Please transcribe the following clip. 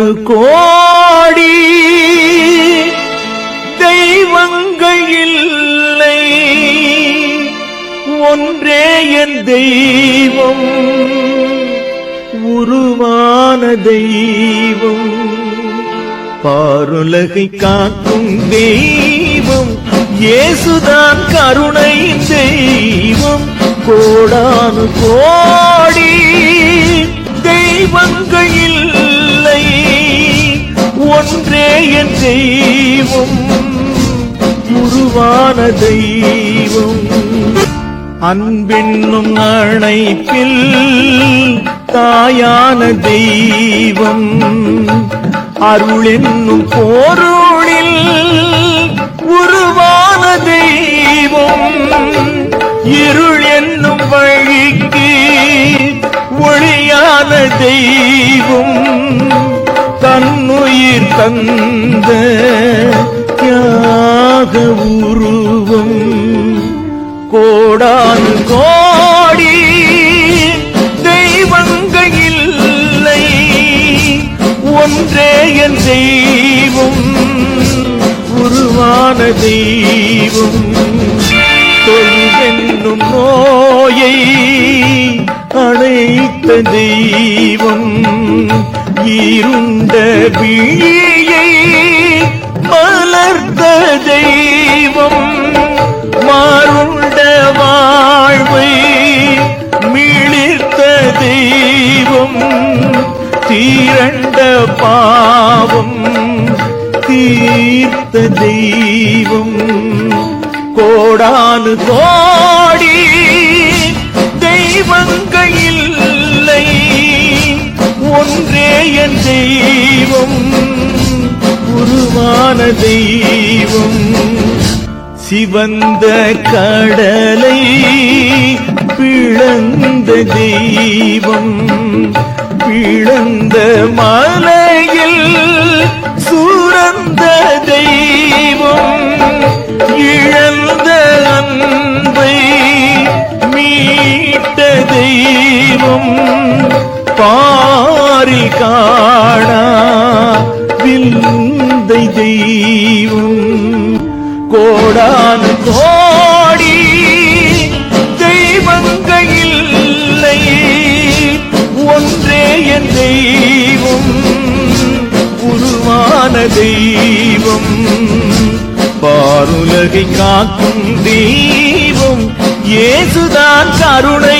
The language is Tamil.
கோடானு கோடி தெய்வங்கள் இல்லை. ஒன்றே என் தெய்வம் உருவான தெய்வம். பாருலகை காக்கும் தெய்வம் இயேசுதான் கருணை தெய்வம். கோடானு கோ என் தெய்வம் உருவான தெய்வம். அன்பின்னும் அணைப்பில் தாயான தெய்வம். அருளின்னும் போருளில் உருவான தெய்வம். இருள் என்னும் வழிக்கு ஒளியான தெய்வம். தந்த தியாக உருவம் கோடான் கோடி தெய்வங்கள் இல்லை. ஒன்றே என் தெய்வம் உருவான தெய்வம். தொழுவென்னும் நோயை அழைத்த தெய்வம். இருண்ட விழியை தெய்வம் தீரண்ட பாவம் தீர்த்த தெய்வம். கோடானு கோடி தெய்வங்கள் இல்லை ஒன்றே என் தெய்வம் உருவான தெய்வம். சிவந்த கடலை பிளந்த தெய்வம் பிளந்த மலையில் சுரந்த தெய்வம் இழந்த அன்பை மீட்ட தெய்வம் பாரில் காணா விந்தை தெய்வம். கோடானு கோ தெய்வம். பாருலகை காக்கும் தெய்வம். இயேசுதான் கருணை